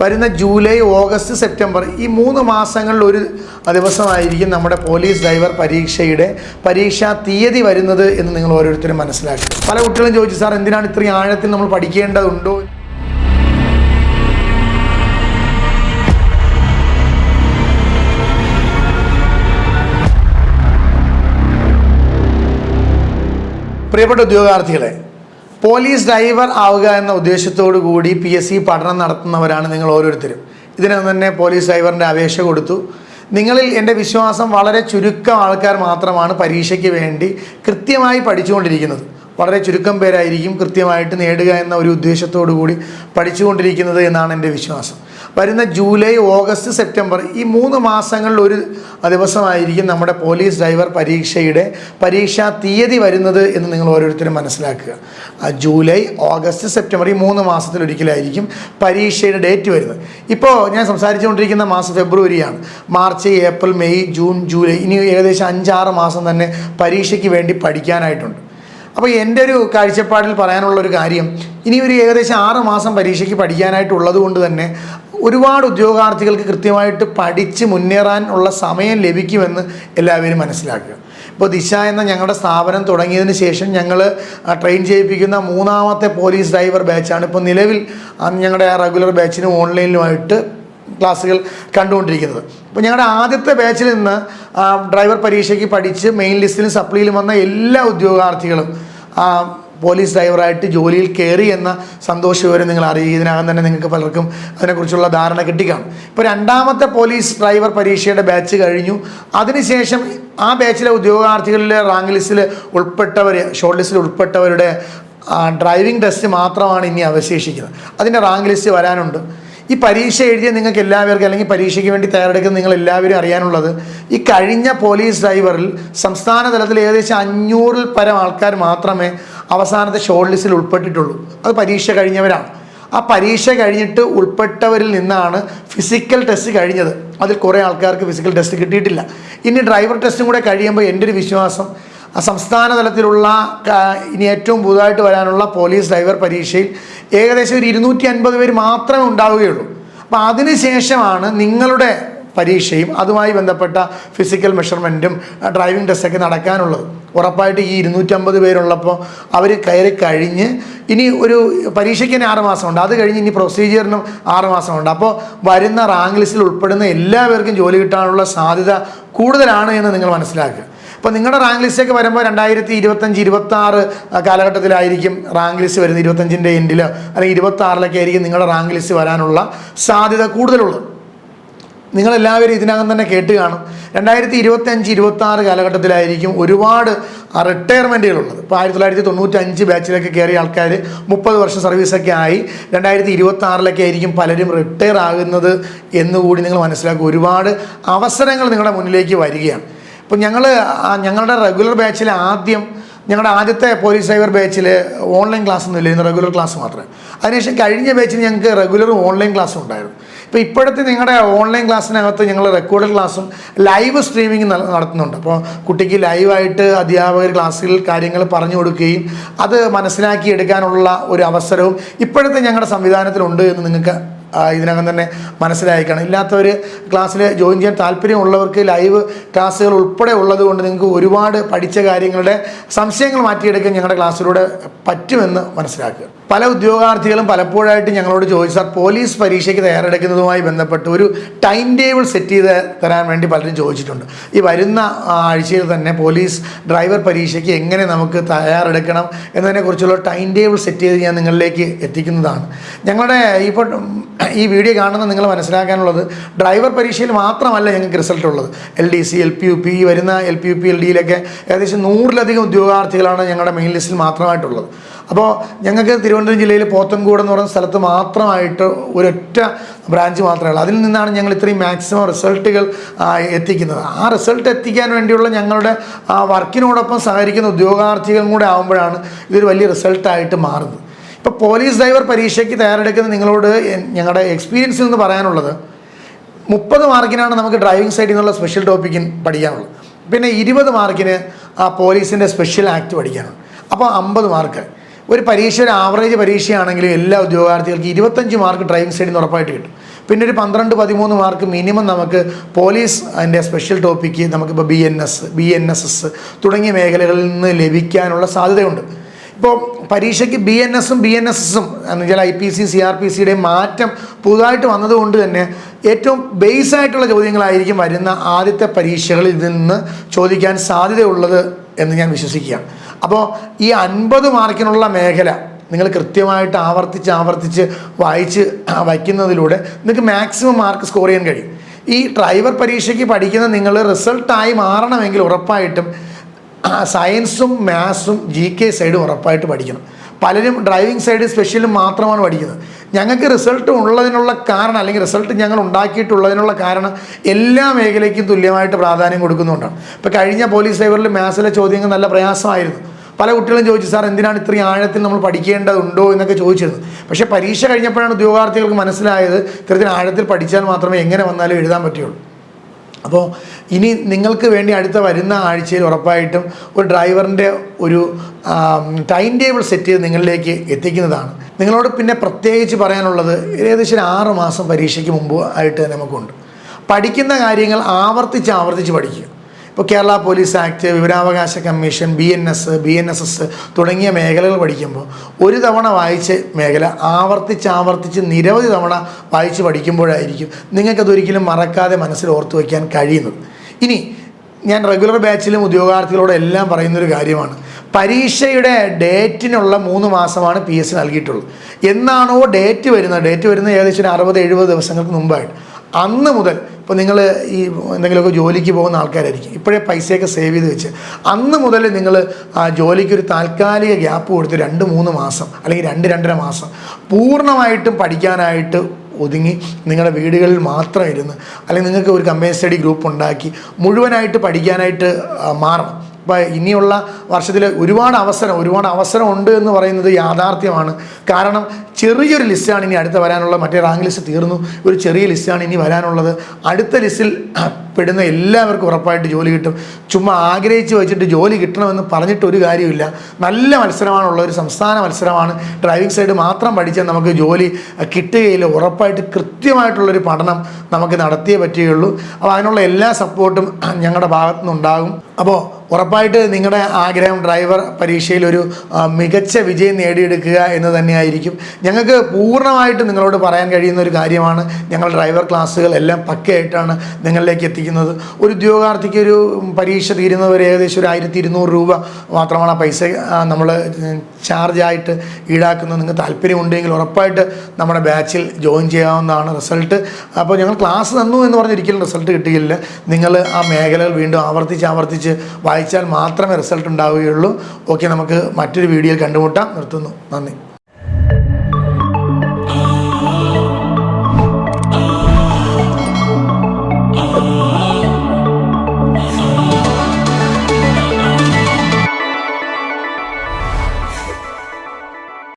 വരുന്ന July August September ഈ മൂന്ന് മാസങ്ങളിൽ ഒരു ദിവസമായിരിക്കും നമ്മുടെ പോലീസ് ഡ്രൈവർ പരീക്ഷയുടെ പരീക്ഷാ തീയതി വരുന്നത് എന്ന് നിങ്ങൾ ഓരോരുത്തരും മനസ്സിലാക്കി പല കുട്ടികളും ചോദിച്ചു സാർ എന്തിനാണ് ഇത്രയും ആഴത്തിൽ നമ്മൾ പഠിക്കേണ്ടതുണ്ടോ? പ്രിയപ്പെട്ട ഉദ്യോഗാർത്ഥികളെ പോലീസ് ഡ്രൈവർ ആവുക എന്ന ഉദ്ദേശത്തോടു കൂടി പി എസ് സി പഠനം നടത്തുന്നവരാണ് നിങ്ങൾ ഓരോരുത്തരും. ഇതിനകം തന്നെ പോലീസ് ഡ്രൈവറിന്റെ അപേക്ഷ കൊടുത്തു. നിങ്ങളിൽ എന്റെ വിശ്വാസം വളരെ ചുരുക്കം ആൾക്കാർ മാത്രമാണ് പരീക്ഷയ്ക്ക് വേണ്ടി കൃത്യമായി പഠിച്ചുകൊണ്ടിരിക്കുന്നത്. വളരെ ചുരുക്കം പേരായിരിക്കും കൃത്യമായിട്ട് നേടുക എന്ന ഒരു ഉദ്ദേശത്തോടു കൂടി പഠിച്ചുകൊണ്ടിരിക്കുന്നത് എന്നാണ് എന്റെ വിശ്വാസം. വരുന്ന ജൂലൈ ഓഗസ്റ്റ് സെപ്റ്റംബർ ഈ മൂന്ന് മാസങ്ങളിൽ ഒരു ദിവസമായിരിക്കും നമ്മുടെ പോലീസ് ഡ്രൈവർ പരീക്ഷയുടെ പരീക്ഷാ തീയതി വരുന്നത് എന്ന് നിങ്ങൾ ഓരോരുത്തരും മനസ്സിലാക്കുക. ജൂലൈ ഓഗസ്റ്റ് സെപ്റ്റംബർ ഈ മൂന്ന് മാസത്തിലൊരിക്കലായിരിക്കും പരീക്ഷയുടെ ഡേറ്റ് വരുന്നത്. ഇപ്പോൾ ഞാൻ സംസാരിച്ചുകൊണ്ടിരിക്കുന്ന മാസം ഫെബ്രുവരിയാണ്. March April May June July ഇനി ഏകദേശം അഞ്ചാറ് മാസം തന്നെ പരീക്ഷയ്ക്ക് വേണ്ടി പഠിക്കാനായിട്ടുണ്ട്. അപ്പോൾ എന്റെ ഒരു കാഴ്ചപ്പാടിൽ പറയാനുള്ള ഒരു കാര്യം ഇനി ഒരു ഏകദേശം ആറ് മാസം പരീക്ഷയ്ക്ക് പഠിക്കാനായിട്ടുള്ളത് കൊണ്ട് തന്നെ ഒരുപാട് ഉദ്യോഗാർത്ഥികൾക്ക് കൃത്യമായിട്ട് പഠിച്ച് മുന്നേറാൻ ഉള്ള സമയം ലഭിക്കുമെന്ന് എല്ലാവരും മനസ്സിലാക്കുക. ഇപ്പോൾ ദിശ എന്ന ഞങ്ങളുടെ സ്ഥാപനം തുടങ്ങിയതിന് ശേഷം ഞങ്ങൾ ട്രെയിൻ ചെയ്യിപ്പിക്കുന്ന മൂന്നാമത്തെ പോലീസ് ഡ്രൈവർ ബാച്ചാണ് ഇപ്പോൾ നിലവിൽ ഞങ്ങളുടെ റെഗുലർ ബാച്ചിനും ഓൺലൈനിലുമായിട്ട് ക്ലാസ്സുകൾ കണ്ടുകൊണ്ടിരിക്കുന്നത്. അപ്പോൾ ഞങ്ങളുടെ ആദ്യത്തെ ബാച്ചിൽ നിന്ന് ഡ്രൈവർ പരീക്ഷയ്ക്ക് പഠിച്ച് മെയിൻ ലിസ്റ്റിലും സപ്ലിയിലും വന്ന എല്ലാ ഉദ്യോഗാർത്ഥികളും പോലീസ് ഡ്രൈവറായിട്ട് ജോലിയിൽ കയറി എന്ന സന്തോഷ വിവരം നിങ്ങൾ അറിയുക. ഇതിനകം തന്നെ നിങ്ങൾക്ക് പലർക്കും അതിനെക്കുറിച്ചുള്ള ധാരണ കിട്ടിക്കാണും ഇപ്പോൾ രണ്ടാമത്തെ പോലീസ് ഡ്രൈവർ പരീക്ഷയുടെ ബാച്ച് കഴിഞ്ഞു. അതിനുശേഷം ആ ബാച്ചിലെ ഉദ്യോഗാർത്ഥികളിലെ റാങ്ക് ലിസ്റ്റിൽ ഉൾപ്പെട്ടവർ ഷോർട്ട് ലിസ്റ്റിൽ ഉൾപ്പെട്ടവരുടെ ഡ്രൈവിംഗ് ടെസ്റ്റ് മാത്രമാണ് ഇനി അവശേഷിക്കുന്നത്. അതിന്റെ റാങ്ക് ലിസ്റ്റ് വരാനുണ്ട്. ഈ പരീക്ഷ എഴുതിയ നിങ്ങൾക്ക് എല്ലാവർക്കും അല്ലെങ്കിൽ പരീക്ഷയ്ക്ക് വേണ്ടി തയ്യാറെടുക്കുന്ന നിങ്ങൾ എല്ലാവരും അറിയാനുള്ളത് ഈ കഴിഞ്ഞ പോലീസ് ഡ്രൈവറിൽ സംസ്ഥാന തലത്തിൽ ഏകദേശം അഞ്ഞൂറിൽ പരം ആൾക്കാർ മാത്രമേ അവസാനത്തെ ഷോർട്ട് ലിസ്റ്റിൽ ഉൾപ്പെട്ടിട്ടുള്ളൂ. അത് പരീക്ഷ കഴിഞ്ഞവരാണ്. ആ പരീക്ഷ കഴിഞ്ഞിട്ട് ഉൾപ്പെട്ടവരിൽ നിന്നാണ് ഫിസിക്കൽ ടെസ്റ്റ് കഴിഞ്ഞത്. അതിൽ കുറേ ആൾക്കാർക്ക് ഫിസിക്കൽ ടെസ്റ്റ് കിട്ടിയിട്ടില്ല. ഇനി ഡ്രൈവർ ടെസ്റ്റും കൂടെ കഴിയുമ്പോൾ എന്റെ ഒരു വിശ്വാസം സംസ്ഥാന തലത്തിലുള്ള ഇനി ഏറ്റവും പുതുതായിട്ട് വരാനുള്ള പോലീസ് ഡ്രൈവർ പരീക്ഷയിൽ ഏകദേശം ഒരു ഇരുന്നൂറ്റി അൻപത് പേര് മാത്രമേ ഉണ്ടാവുകയുള്ളൂ. അപ്പോൾ അതിനുശേഷമാണ് നിങ്ങളുടെ പരീക്ഷയും അതുമായി ബന്ധപ്പെട്ട ഫിസിക്കൽ മെഷർമെന്റും ഡ്രൈവിംഗ് ടെസ്റ്റൊക്കെ നടക്കാനുള്ളത്. ഉറപ്പായിട്ട് ഈ ഇരുന്നൂറ്റമ്പത് പേരുള്ളപ്പോൾ അവർ കയറി കഴിഞ്ഞ് ഇനി ഒരു പരീക്ഷയ്ക്ക് തന്നെ ആറ് മാസമുണ്ട്. അത് കഴിഞ്ഞ് ഇനി പ്രൊസീജിയറിനും ആറ് മാസമുണ്ട്. അപ്പോൾ വരുന്ന റാങ്ക് ലിസ്റ്റിൽ ഉൾപ്പെടുന്ന എല്ലാവർക്കും ജോലി കിട്ടാനുള്ള സാധ്യത കൂടുതലാണ് എന്ന് നിങ്ങൾ മനസ്സിലാക്കുക. അപ്പോൾ നിങ്ങളുടെ റാങ്ക് ലിസ്റ്റൊക്കെ വരുമ്പോൾ രണ്ടായിരത്തി ഇരുപത്തഞ്ച് ഇരുപത്തി ആറ് കാലഘട്ടത്തിലായിരിക്കും റാങ്ക് ലിസ്റ്റ് വരുന്നത്. ഇരുപത്തഞ്ചിന്റെ എൻഡിൽ അല്ലെങ്കിൽ ഇരുപത്തി ആറിലൊക്കെ ആയിരിക്കും നിങ്ങളുടെ റാങ്ക് ലിസ്റ്റ് വരാനുള്ള സാധ്യത കൂടുതലുള്ളത്. നിങ്ങളെല്ലാവരും ഇതിനകം തന്നെ കേട്ട് കാണും. രണ്ടായിരത്തി ഇരുപത്തഞ്ച് ഇരുപത്തി ആറ് കാലഘട്ടത്തിലായിരിക്കും ഒരുപാട് റിട്ടയർമെന്റുകളുള്ളത് ഇപ്പോൾ ആയിരത്തി തൊള്ളായിരത്തി തൊണ്ണൂറ്റി അഞ്ച് ബാച്ചിലൊക്കെ കയറിയ ആൾക്കാർ മുപ്പത് വർഷം സർവീസൊക്കെ ആയി. രണ്ടായിരത്തി ഇരുപത്തി ആറിലൊക്കെ ആയിരിക്കും പലരും റിട്ടയർ ആകുന്നത് എന്നുകൂടി നിങ്ങൾ മനസ്സിലാക്കുക. ഒരുപാട് അവസരങ്ങൾ നിങ്ങളുടെ മുന്നിലേക്ക് വരികയാണ്. ഇപ്പോൾ ഞങ്ങൾ ഞങ്ങളുടെ റെഗുലർ ബാച്ചിൽ ആദ്യം ഞങ്ങളുടെ ആദ്യത്തെ പോലീസ് സൈബർ ബാച്ചിൽ ഓൺലൈൻ ക്ലാസ് ഒന്നും ഇല്ലായിരുന്നു റെഗുലർ ക്ലാസ് മാത്രമേ. അതിനുശേഷം കഴിഞ്ഞ ബാച്ചിൽ ഞങ്ങൾക്ക് റെഗുലർ ഓൺലൈൻ ക്ലാസ്സും ഉണ്ടായിരുന്നു. ഇപ്പോൾ ഇപ്പോഴത്തെ നിങ്ങളുടെ ഓൺലൈൻ ക്ലാസ്സിനകത്ത് ഞങ്ങൾ റെക്കോർഡ് ക്ലാസ്സും ലൈവ് സ്ട്രീമിംഗ് നടത്തുന്നുണ്ട്. അപ്പോൾ കുട്ടിക്ക് ലൈവായിട്ട് അധ്യാപകർ ക്ലാസ്സിൽ കാര്യങ്ങൾ പറഞ്ഞു കൊടുക്കുകയും അത് മനസ്സിലാക്കി എടുക്കാനുള്ള ഒരു അവസരവും ഇപ്പോഴത്തെ ഞങ്ങളുടെ സംവിധാനത്തിലുണ്ട് എന്ന് നിങ്ങൾക്ക് ഇതിനകം തന്നെ മനസ്സിലായിക്കണം ഇല്ലാത്തവർ ക്ലാസ്സിൽ ജോയിൻ ചെയ്യാൻ താല്പര്യമുള്ളവർക്ക് ലൈവ് ക്ലാസ്സുകൾ ഉൾപ്പെടെ ഉള്ളത് കൊണ്ട് നിങ്ങൾക്ക് ഒരുപാട് പഠിച്ച കാര്യങ്ങളുടെ സംശയങ്ങൾ മാറ്റിയെടുക്കാൻ ഞങ്ങളുടെ ക്ലാസ്സിലൂടെ പറ്റുമെന്ന് മനസ്സിലാക്കുക. പല ഉദ്യോഗാർത്ഥികളും പലപ്പോഴായിട്ട് ഞങ്ങളോട് ചോദിച്ചു സാർ പോലീസ് പരീക്ഷയ്ക്ക് തയ്യാറെടുക്കുന്നതുമായി ബന്ധപ്പെട്ട് ഒരു ടൈം ടേബിൾ സെറ്റ് ചെയ്ത് തരാൻ വേണ്ടി പലരും ചോദിച്ചിട്ടുണ്ട്. ഈ വരുന്ന ആഴ്ചയിൽ തന്നെ പോലീസ് ഡ്രൈവർ പരീക്ഷയ്ക്ക് എങ്ങനെ നമുക്ക് തയ്യാറെടുക്കണം എന്നതിനെക്കുറിച്ചുള്ള ടൈം ടേബിൾ സെറ്റ് ചെയ്ത് ഞാൻ നിങ്ങളിലേക്ക് എത്തിക്കുന്നതാണ്. ഞങ്ങളുടെ ഇപ്പോൾ ഈ വീഡിയോ കാണുന്ന നിങ്ങൾ മനസ്സിലാക്കാനുള്ളത് ഡ്രൈവർ പരീക്ഷയിൽ മാത്രമല്ല ഞങ്ങൾക്ക് റിസൾട്ട് ഉള്ളത്. L D C L P U P വരുന്ന L P U P L ഡിയിലൊക്കെ ഏകദേശം നൂറിലധികം ഉദ്യോഗാർത്ഥികളാണ് ഞങ്ങളുടെ മെയിൻ ലിസ്റ്റിൽ മാത്രമായിട്ടുള്ളത്. അപ്പോൾ ഞങ്ങൾക്ക് തിരുവനന്തപുരം ജില്ലയിൽ പോത്തൻകൂട് എന്ന് പറയുന്ന സ്ഥലത്ത് മാത്രമായിട്ട് ഒരൊറ്റ ബ്രാഞ്ച് മാത്രമേ ഉള്ളൂ. അതിൽ നിന്നാണ് ഞങ്ങൾ ഇത്രയും മാക്സിമം റിസൾട്ടുകൾ എത്തിക്കുന്നത്. ആ റിസൾട്ട് എത്തിക്കാൻ വേണ്ടിയുള്ള ഞങ്ങളുടെ ആ വർക്കിനോടൊപ്പം സഹകരിക്കുന്ന ഉദ്യോഗാർത്ഥികളും കൂടെ ആകുമ്പോഴാണ് ഇതൊരു വലിയ റിസൾട്ടായിട്ട് മാറുന്നത്. ഇപ്പോൾ പോലീസ് ഡ്രൈവർ പരീക്ഷയ്ക്ക് തയ്യാറെടുക്കുന്ന നിങ്ങളോട് ഞങ്ങളുടെ എക്സ്പീരിയൻസ് എന്ന് പറയാനുള്ളത് മുപ്പത് മാർക്കിനാണ് നമുക്ക് ഡ്രൈവിംഗ് സൈഡിൽ നിന്നുള്ള സ്പെഷ്യൽ ടോപ്പിക്കിൻ പഠിക്കാനുള്ളത്. പിന്നെ ഇരുപത് മാർക്കിന് ആ പോലീസിന്റെ സ്പെഷ്യൽ ആക്ട് പഠിക്കാനുണ്ട് അപ്പോൾ അമ്പത് മാർക്ക്. ഒരു പരീക്ഷ ഒരു ആവറേജ് പരീക്ഷയാണെങ്കിലും എല്ലാ ഉദ്യോഗാർത്ഥികൾക്കും ഇരുപത്തഞ്ച് മാർക്ക് ഡ്രൈവിംഗ് സൈഡിൽ നിന്ന് ഉറപ്പായിട്ട് കിട്ടും. പിന്നെ ഒരു പന്ത്രണ്ട് പതിമൂന്ന് മാർക്ക് മിനിമം നമുക്ക് പോലീസ് അതിന്റെ സ്പെഷ്യൽ ടോപ്പിക്ക് നമുക്കിപ്പോൾ B N S B N S S തുടങ്ങിയ മേഖലകളിൽ നിന്ന് ലഭിക്കാനുള്ള സാധ്യതയുണ്ട്. ഇപ്പോൾ പരീക്ഷയ്ക്ക് ബി എൻ എസും ബി എൻ എസ് എസും എന്ന് വെച്ചാൽ I P C C R P സിയുടെയും മാറ്റം പുതുതായിട്ട് വന്നതുകൊണ്ട് തന്നെ ഏറ്റവും ബേസ് ആയിട്ടുള്ള ചോദ്യങ്ങളായിരിക്കും വരുന്ന ആദ്യത്തെ പരീക്ഷകളിൽ നിന്ന് ചോദിക്കാൻ സാധ്യതയുള്ളത് എന്ന് ഞാൻ വിശ്വസിക്കുകയാണ്. അപ്പോൾ ഈ അൻപത് മാർക്കിനുള്ള മേഖല നിങ്ങൾ കൃത്യമായിട്ട് ആവർത്തിച്ച് ആവർത്തിച്ച് വായിച്ച് വയ്ക്കുന്നതിലൂടെ നിങ്ങൾക്ക് മാക്സിമം മാർക്ക് സ്കോർ ചെയ്യാൻ കഴിയും. ഈ ഡ്രൈവർ പരീക്ഷയ്ക്ക് പഠിക്കുന്ന നിങ്ങൾ റിസൾട്ടായി മാറണമെങ്കിൽ ഉറപ്പായിട്ടും സയൻസും മാത്സും ജി കെ സൈഡും ഉറപ്പായിട്ട് പഠിക്കണം. പലരും ഡ്രൈവിംഗ് സൈഡ് സ്പെഷ്യലും മാത്രമാണ് പഠിക്കുന്നത്. ഞങ്ങൾക്ക് റിസൾട്ട് ഉള്ളതിനുള്ള കാരണം അല്ലെങ്കിൽ റിസൾട്ട് ഞങ്ങൾ ഉണ്ടാക്കിയിട്ടുള്ളതിനുള്ള കാരണം എല്ലാ മേഖലയ്ക്കും തുല്യമായിട്ട് പ്രാധാന്യം കൊടുക്കുന്നുകൊണ്ടാണ് ഇപ്പോൾ കഴിഞ്ഞ പോലീസ് ഡ്രൈവറിൽ മാത്സിലെ ചോദ്യങ്ങൾ നല്ല പ്രയാസമായിരുന്നു. പല കുട്ടികളും ചോദിച്ചു സാർ എന്തിനാണ് ഇത്രയും ആഴത്തിൽ നമ്മൾ പഠിക്കേണ്ടതുണ്ടോ? എന്നൊക്കെ ചോദിച്ചിരുന്നു. പക്ഷേ പരീക്ഷ കഴിഞ്ഞപ്പോഴാണ് ഉദ്യോഗാർത്ഥികൾക്ക് മനസ്സിലായത് ഇത്തരത്തിൽ ആഴത്തിൽ പഠിച്ചാൽ മാത്രമേ എങ്ങനെ വന്നാലും എഴുതാൻ പറ്റുള്ളൂ. അപ്പോൾ ഇനി നിങ്ങൾക്ക് വേണ്ടി അടുത്ത വരുന്ന ആഴ്ചയിൽ ഉറപ്പായിട്ടും ഒരു ഡ്രൈവറിന്റെ ഒരു ടൈം ടേബിൾ സെറ്റ് ചെയ്ത് നിങ്ങളിലേക്ക് എത്തിക്കുന്നതാണ്. നിങ്ങളോട് പിന്നെ പ്രത്യേകിച്ച് പറയാനുള്ളത് ഏകദേശം ആറ് മാസം പരീക്ഷയ്ക്ക് മുമ്പ് ആയിട്ട് നമുക്കുണ്ട്. പഠിക്കുന്ന കാര്യങ്ങൾ ആവർത്തിച്ച് ആവർത്തിച്ച് പഠിക്കുക. ഇപ്പോൾ കേരള പോലീസ് ആക്ട് വിവരാവകാശ commission B N S B N S S തുടങ്ങിയ മേഖലകൾ പഠിക്കുമ്പോൾ ഒരു തവണ വായിച്ച മേഖല ആവർത്തിച്ച് ആവർത്തിച്ച് നിരവധി തവണ വായിച്ച് പഠിക്കുമ്പോഴായിരിക്കും നിങ്ങൾക്കതൊരിക്കലും മറക്കാതെ മനസ്സിൽ ഓർത്തു വയ്ക്കാൻ കഴിയുന്നത്. ഇനി ഞാൻ റെഗുലർ ബാച്ചിലും ഉദ്യോഗാർത്ഥികളോട് എല്ലാം പറയുന്നൊരു കാര്യമാണ്. പരീക്ഷയുടെ ഡേറ്റിനുള്ള മൂന്ന് മാസമാണ് പി എസ് സി നൽകിയിട്ടുള്ളത്. എന്നാണോ ഡേറ്റ് വരുന്നത്? ഡേറ്റ് വരുന്നത് ഏകദേശം ഒരു അറുപത് എഴുപത് ദിവസങ്ങൾക്ക് മുമ്പായിട്ട്. അന്ന് മുതൽ ഇപ്പോൾ നിങ്ങൾ ഈ എന്തെങ്കിലുമൊക്കെ ജോലിക്ക് പോകുന്ന ആൾക്കാരായിരിക്കും. ഇപ്പോഴേ പൈസയൊക്കെ സേവ് ചെയ്ത് വെച്ച്. അന്ന് മുതൽ നിങ്ങൾ ആ ജോലിക്ക് ഒരു താൽക്കാലിക ഗ്യാപ്പ് കൊടുത്ത് രണ്ട് മൂന്ന് മാസം അല്ലെങ്കിൽ രണ്ട് രണ്ടര മാസം പൂർണമായിട്ടും പഠിക്കാനായിട്ട് ഒതുങ്ങി നിങ്ങളുടെ വീടുകളിൽ മാത്രം ഇരുന്ന് അല്ലെങ്കിൽ നിങ്ങൾക്ക് ഒരു കമ്പനി സ്റ്റഡി ഗ്രൂപ്പ് ഉണ്ടാക്കി മുഴുവനായിട്ട് പഠിക്കാനായിട്ട് മാറണം. ഇനിയുള്ള വർഷത്തിൽ ഒരുപാട് അവസരം ഒരുപാട് അവസരം ഉണ്ട് എന്ന് പറയുന്നത് യാഥാർത്ഥ്യമാണ്. കാരണം ചെറിയൊരു ലിസ്റ്റാണ് ഇനി അടുത്ത വരാനുള്ള മറ്റേ റാങ്ക് ലിസ്റ്റ് തീർന്നു. ഒരു ചെറിയ ലിസ്റ്റാണ് ഇനി വരാനുള്ളത്. അടുത്ത ലിസ്റ്റിൽ പെടുന്ന എല്ലാവർക്കും ഉറപ്പായിട്ട് ജോലി കിട്ടും. ചുമ്മാ ആഗ്രഹിച്ച് വെച്ചിട്ട് ജോലി കിട്ടണമെന്ന് പറഞ്ഞിട്ട് ഒരു കാര്യമില്ല നല്ല മത്സരമാണുള്ള ഒരു സംസ്ഥാന മത്സരമാണ്. ഡ്രൈവിംഗ് സൈഡ് മാത്രം പഠിച്ചാൽ നമുക്ക് ജോലി കിട്ടുകയില്ല. ഉറപ്പായിട്ട് കൃത്യമായിട്ടുള്ളൊരു പഠനം നമുക്ക് നടത്തിയേ പറ്റുകയുള്ളൂ. അപ്പോൾ അതിനുള്ള എല്ലാ സപ്പോർട്ടും ഞങ്ങളുടെ ഭാഗത്തു നിന്നുണ്ടാകും അപ്പോൾ ഉറപ്പായിട്ട് നിങ്ങളുടെ ആഗ്രഹം ഡ്രൈവർ പരീക്ഷയിൽ ഒരു മികച്ച വിജയം നേടിയെടുക്കുക എന്ന് തന്നെയായിരിക്കും. ഞങ്ങൾക്ക് പൂർണമായിട്ട് നിങ്ങളോട് പറയാൻ കഴിയുന്ന ഒരു കാര്യമാണ്. ഞങ്ങൾ ഡ്രൈവർ ക്ലാസ്സുകൾ എല്ലാം പക്കയായിട്ടാണ് നിങ്ങളിലേക്ക് എത്തിക്കുന്നത്. ഒരു ഉദ്യോഗാർത്ഥിക്ക് ഒരു പരീക്ഷ തീരുന്നവരെ ഏകദേശം ഒരു ആയിരത്തി ഇരുന്നൂറ് രൂപ മാത്രമാണ് ആ പൈസ നമ്മൾ ചാർജായിട്ട് ഈടാക്കുന്നത്. നിങ്ങൾക്ക് താല്പര്യമുണ്ടെങ്കിൽ ഉറപ്പായിട്ട് നമ്മുടെ ബാച്ചിൽ ജോയിൻ ചെയ്യാവുന്നതാണ് റിസൾട്ട്. അപ്പോൾ ഞങ്ങൾ ക്ലാസ് തന്നു എന്ന് പറഞ്ഞ് ഒരിക്കലും റിസൾട്ട് കിട്ടുകയില്ല നിങ്ങൾ ആ മേഖലകൾ വീണ്ടും ആവർത്തിച്ച് ആവർത്തിച്ച് വായിച്ചാൽ മാത്രമേ റിസൾട്ട് ഉണ്ടാവുകയുള്ളൂ. ഓക്കെ നമുക്ക് മറ്റൊരു വീഡിയോയിൽ കണ്ടുമുട്ടാം. നിർത്തുന്നു. നന്ദി.